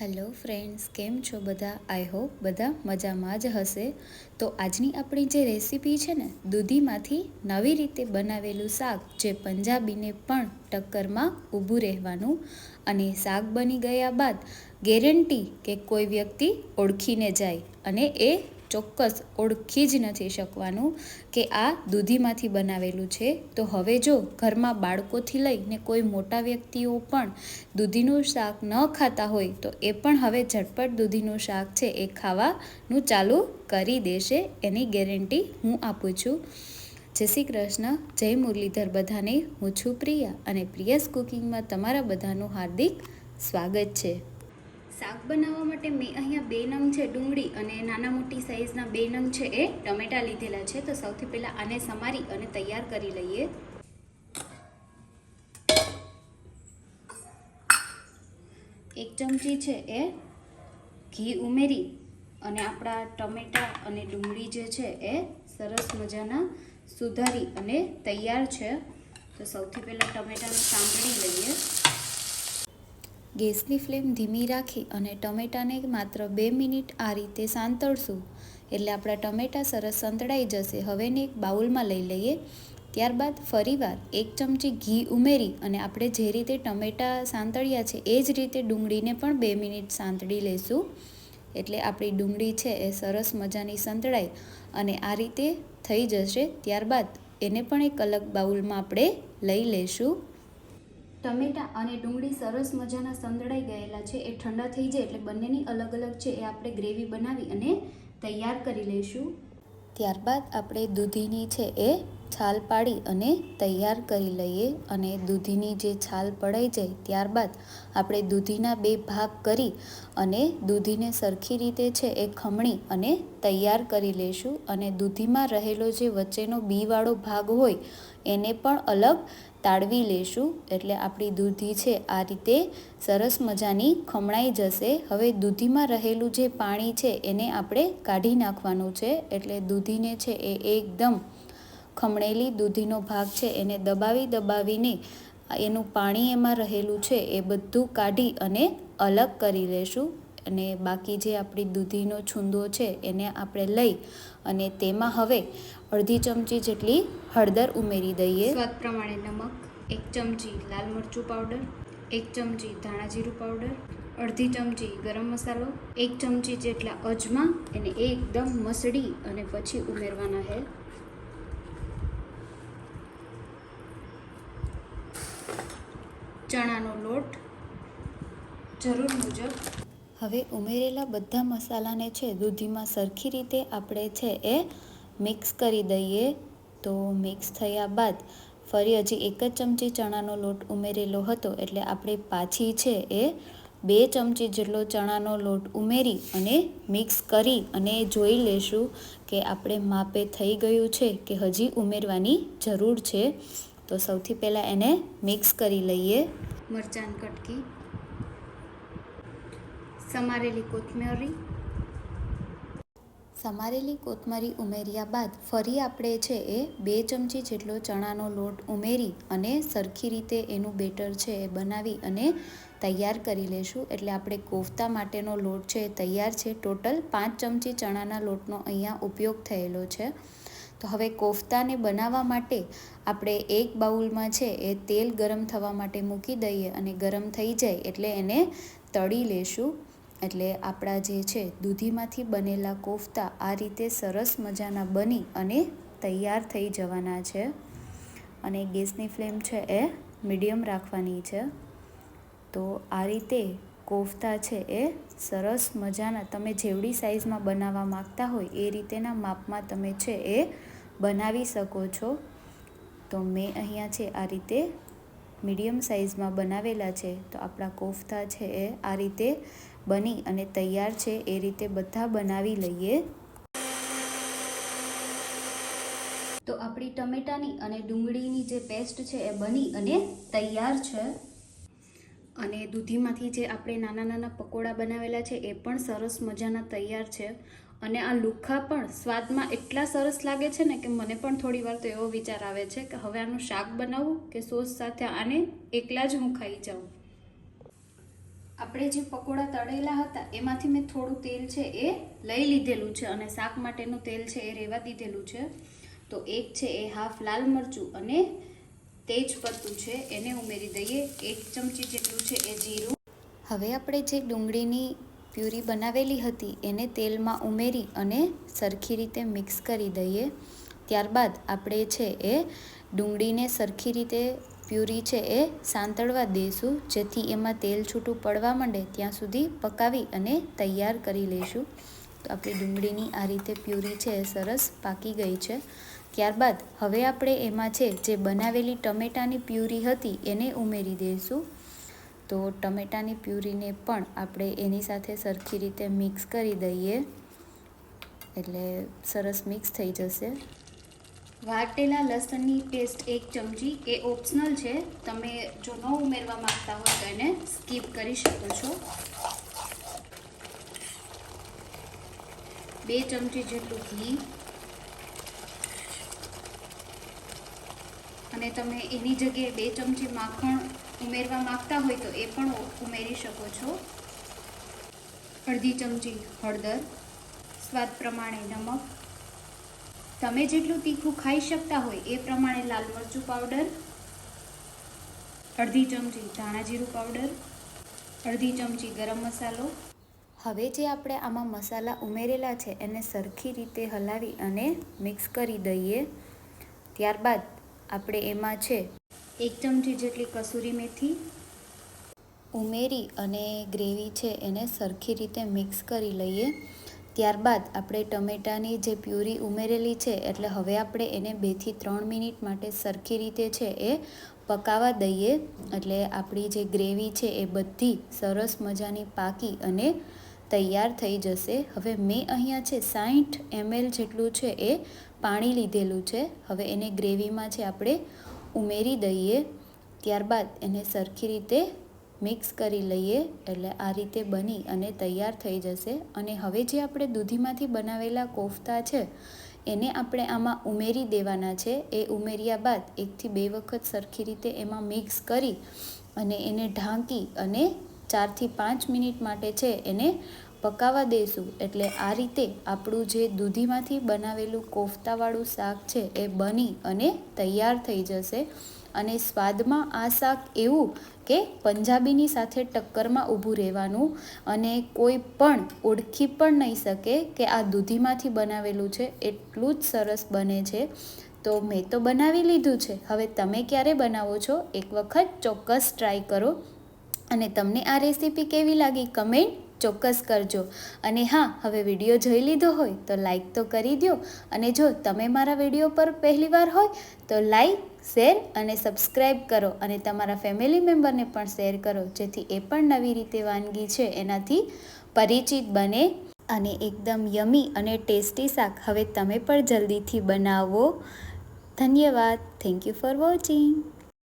Hello friends, કેમ છો બધા? આઈ હોપ બધા મજામાં જ હશે. તો આજની આપણી જે રેસીપી છે ને, દૂધીમાંથી નવી રીતે બનાવેલું શાક, જે પંજાબીને પણ ટક્કરમાં ઊભું રહેવાનું અને શાક બની ગયા બાદ ગેરંટી કે કોઈ વ્યક્તિ ઓળખીને જાય અને એ ચોક્કસ ઓળખી જ નથી શકવાનું કે આ દૂધીમાંથી બનાવેલું છે. તો હવે જો ઘરમાં બાળકોથી લઈને કોઈ મોટા વ્યક્તિઓ પણ દૂધીનું શાક ન ખાતા હોય, તો એ પણ હવે ઝટપટ દૂધીનું શાક છે એ ખાવાનું ચાલુ કરી દેશે એની ગેરંટી હું આપું છું. જય શ્રી કૃષ્ણ, જય મુરલીધર બધાને, હું છું પ્રિયા અને પ્રિયાસ કુકિંગમાં તમારા બધાનું હાર્દિક સ્વાગત છે. શાક બનાવવા માટે મેં અહીંયા બે નંગ છે ડુંગળી અને નાના મોટી સાઈઝના બે નંગ છે એ ટમેટા લીધેલા છે. તો સૌથી પહેલાં આને સમારી અને તૈયાર કરી લઈએ. એક ચમચી છે એ ઘી ઉમેરી અને આપણા ટમેટા અને ડુંગળી જે છે એ સરસ મજાના સુધારી અને તૈયાર છે. તો સૌથી પહેલાં ટમેટાને સાંભળી લઈએ. ગેસની ફ્લેમ ધીમી રાખી અને ટમેટાને માત્ર બે મિનિટ આ રીતે સાંતળશું. એટલે આપણા ટમેટા સરસ સંતળાઈ જશે. હવેને એક બાઉલમાં લઈ લઈએ. ત્યારબાદ ફરીવાર એક ચમચી ઘી ઉમેરી અને આપણે જે રીતે ટમેટા સાંતળ્યા છે, એ જ રીતે ડુંગળીને પણ બે મિનિટ સાંતળી લઈશું એટલે આપણી ડુંગળી છે, એ સરસ મજાની સંતળાઈ અને આ રીતે થઈ જશે. ત્યારબાદ એને પણ એક અલગ બાઉલમાં આપણે લઈ લઈશું ટમેટા અને ડુંગળી સરસ મજાના સંદળાઈ ગયેલા છે. એ ઠંડા થઈ જાય એટલે બંનેની અલગ અલગ છે એ આપણે ગ્રેવી બનાવી અને તૈયાર કરી લઈશું. ત્યારબાદ આપણે દૂધીની છે એ છાલ પાડી અને તૈયાર કરી લઈએ અને દૂધીની જે છાલ પડાઈ જાય ત્યારબાદ આપણે દૂધીના બે ભાગ કરી અને દૂધીને સરખી રીતે છે એ ખમણી અને તૈયાર કરી લઈશું અને દૂધીમાં રહેલો જે વચ્ચેનો બીવાળો ભાગ હોય એને પણ અલગ તાળવી લેશું એટલે આપણી દૂધી છે આ રીતે સરસ મજાની ખમણાઈ જશે. હવે દૂધીમાં રહેલું જે પાણી છે એને આપણે કાઢી નાખવાનું છે એટલે દૂધીને છે એ એકદમ ખમણેલી દૂધીનો ભાગ છે, એને દબાવી દબાવીને એનું પાણી એમાં રહેલું છે, એ બધું કાઢી અને અલગ કરી લેશું. અને બાકી જે આપણી દૂધીનો છૂંદો છે, એને આપણે લઈ અને તેમાં હવે અડધી ચમચી જેટલી હળદર ઉમેરી દઈએ. સ્વાદ પ્રમાણે નમક, એક ચમચી લાલ મરચું પાવડર, એક ચમચી ધાણા જીરું પાવડર, અડધી ચમચી ગરમ મસાલો, એક ચમચી જેટલા અજમા, એને એકદમ મસળી અને પછી ઉમેરવાના છે. ચણાનો લોટ જરૂર મુજબ. હવે ઉમેરેલા બધા મસાલાને છે દૂધીમાં સરખી રીતે આપણે છે એ મિક્સ કરી દઈએ. તો મિક્સ થયા બાદ ફરી હજી એક જ ચમચી ચણાનો લોટ ઉમેરેલો હતો એટલે આપણે પાછી છે એ બે ચમચી જેટલો ચણાનો લોટ ઉમેરી અને મિક્સ કરી અને જોઈ લેશું કે આપણે માપે થઈ ગયું છે કે હજી ઉમેરવાની જરૂર છે. તો સૌથી પહેલાં એને મિક્સ કરી લઈએ. મરચાં કટકી સમારેલી કોથમરી. સમારેલી કોથમરી ઉમેર્યા બાદ ફરી આપણે છે એ બે ચમચી જેટલો ચણાનો લોટ ઉમેરી અને સરખી રીતે એનું બેટર છે એ બનાવી અને તૈયાર કરી લેશું. એટલે આપણે કોફતા માટેનો લોટ છે એ તૈયાર છે. ટોટલ પાંચ ચમચી ચણાના લોટનો અહીંયા ઉપયોગ થયેલો છે. તો હવે કોફતાને બનાવવા માટે આપણે એક બાઉલમાં છે એ તેલ ગરમ થવા માટે મૂકી દઈએ અને ગરમ થઈ જાય એટલે એને તળી લેશું. એટલે આપણા જે છે દૂધીમાંથી બનેલા કોફતા આ રીતે સરસ મજાના બની અને તૈયાર થઈ જવાના છે. અને ગેસની ફ્લેમ છે એ મીડિયમ રાખવાની છે. તો આ રીતે કોફતા છે એ સરસ મજાના તમે જેવડી સાઇઝમાં બનાવવા માગતા હોય એ રીતેના માપમાં તમે છે એ બનાવી શકો છો. તો મેં અહીંયા છે આ રીતે મીડિયમ સાઇઝમાં બનાવેલા છે. તો આપણા કોફતા છે એ આ રીતે બની અને તૈયાર છે. એ રીતે બધા બનાવી લઈએ. તો આપણી ટમેટાની અને ડુંગળીની જે પેસ્ટ છે એ બની અને તૈયાર છે. અને દૂધીમાંથી જે આપણે નાના નાના પકોડા બનાવેલા છે એ પણ સરસ મજાના તૈયાર છે. અને આ લુખા પણ સ્વાદમાં એટલા સરસ લાગે છે ને કે મને પણ થોડી વાર તો એવો વિચાર આવે છે કે હવે આનું શાક બનાવવું કે સોસ સાથે આને એકલા જ હું ખાઈ જાઉં. આપણે જે પકોડા તળેલા હતા, એમાંથી મેં થોડું તેલ છે એ લઈ લીધેલું છે અને શાક માટેનું તેલ છે એ રહેવા દીધેલું છે. તો એક છે એ હાફ લાલ મરચું અને તેજપત્તું છે, એને ઉમેરી દઈએ. એક ચમચી જેટલું છે એ જીરું. હવે આપણે જે ડુંગળીની પ્યુરી બનાવેલી હતી, એને તેલમાં ઉમેરી અને સરખી રીતે મિક્સ કરી દઈએ. ત્યારબાદ આપણે છે એ ડુંગળીને સરખી રીતે પ્યુરી છે એ સાંતળવા દઈશું, જેથી એમાં તેલ છૂટું પડવા માંડે ત્યાં સુધી પકાવી અને તૈયાર કરી લઈશું. તો આપણી ડુંગળીની આ રીતે પ્યુરી છે એ સરસ પાકી ગઈ છે. ત્યારબાદ હવે આપણે એમાં છે જે બનાવેલી ટમેટાની પ્યુરી હતી, એને ઉમેરી દઈશું. તો ટમેટાની પ્યુરીને પણ આપણે એની સાથે સરખી રીતે મિક્સ કરી દઈએ. એટલે સરસ મિક્સ થઈ જશે. વાટેલા લસણની પેસ્ટ એક ચમચી એ ઓપ્શનલ છે. તમે જો ન ઉમેરવા માંગતા હોય તો એને સ્કીપ કરી શકો છો. બે ચમચી જેટલું ઘી. અને તમે એની જગ્યાએ બે ચમચી માખણ ઉમેરવા માંગતા હોય તો એ પણ ઉમેરી શકો છો. અડધી ચમચી હળદર, સ્વાદ પ્રમાણે નમક. તમે જેટલું તીખું ખાઈ શકતા હોય એ પ્રમાણે લાલ મરચું પાવડર. અડધી ચમચી ધાણા જીરું પાવડર. અડધી ચમચી ગરમ મસાલો. હવે જે આપણે આમાં મસાલા ઉમેરેલા છે એને સરખી રીતે હલાવી અને મિક્સ કરી દઈએ. ત્યારબાદ આપણે એમાં છે એક ચમચી જેટલી કસૂરી મેથી. ઉમેરી અને ગ્રેવી છે એને સરખી રીતે મિક્સ કરી લઈએ. ત્યારબાદ આપણે ટમેટાની જે પ્યુરી ઉમેરેલી છે, એટલે હવે આપણે એને બેથી ત્રણ મિનિટ માટે સરખી રીતે છે એ પકાવા દઈએ. એટલે આપણી જે ગ્રેવી છે એ બધી સરસ મજાની પાકી અને તૈયાર થઈ જશે. હવે મેં અહીંયા છે સાઠ એમએલ જેટલું છે એ પાણી લીધેલું છે. હવે એને ગ્રેવીમાં છે આપણે ઉમેરી દઈએ, ત્યારબાદ એને સરખી રીતે મિક્સ કરી લઈએ, એટલે આ રીતે બની અને તૈયાર થઈ જશે. અને હવે જે આપણે દૂધીમાંથી બનાવેલા કોફતા છે, એને આપણે આમાં ઉમેરી દેવાના છે. એ ઉમેર્યા બાદ એકથી બે વખત સરખી રીતે એમાં મિક્સ કરી અને એને ઢાંકી અને ચારથી પાંચ મિનિટ માટે છે એને પકાવવા દઈશું એટલે આ રીતે આપણું જે દૂધીમાંથી બનાવેલું કોફતાવાળું શાક છે એ બની અને તૈયાર થઈ જશે. અને સ્વાદમાં આ શાક એવું કે પંજાબીની સાથે ટક્કરમાં ઊભું રહેવાનું અને કોઈ પણ ઓળખી પણ નહીં શકે કે આ દૂધીમાંથી બનાવેલું છે, એટલું જ સરસ બને છે. તો મેં તો બનાવી લીધું છે. હવે તમે ક્યારે બનાવો છો? એક વખત ચોક્કસ ટ્રાય કરો. અને તમને આ રેસીપી કેવી લાગી? કમેન્ટ ચોક્કસ કરજો. અને હા, હવે વીડિયો જોઈ લીધો હોય તો લાઈક તો કરી દો અને જો તમે મારા વીડિયો પર પહેલીવાર હોય તો લાઈક શેર અને સબસ્ક્રાઈબ કરો. અને તમારા ફેમિલી મેમ્બરને પણ શેર કરો. જેથી એ પણ નવી રીતે વાનગી છે, એનાથી પરિચિત બને અને એકદમ યમી અને ટેસ્ટી શાક હવે તમે પણ જલ્દીથી બનાવો. ધન્યવાદ. Thank you for watching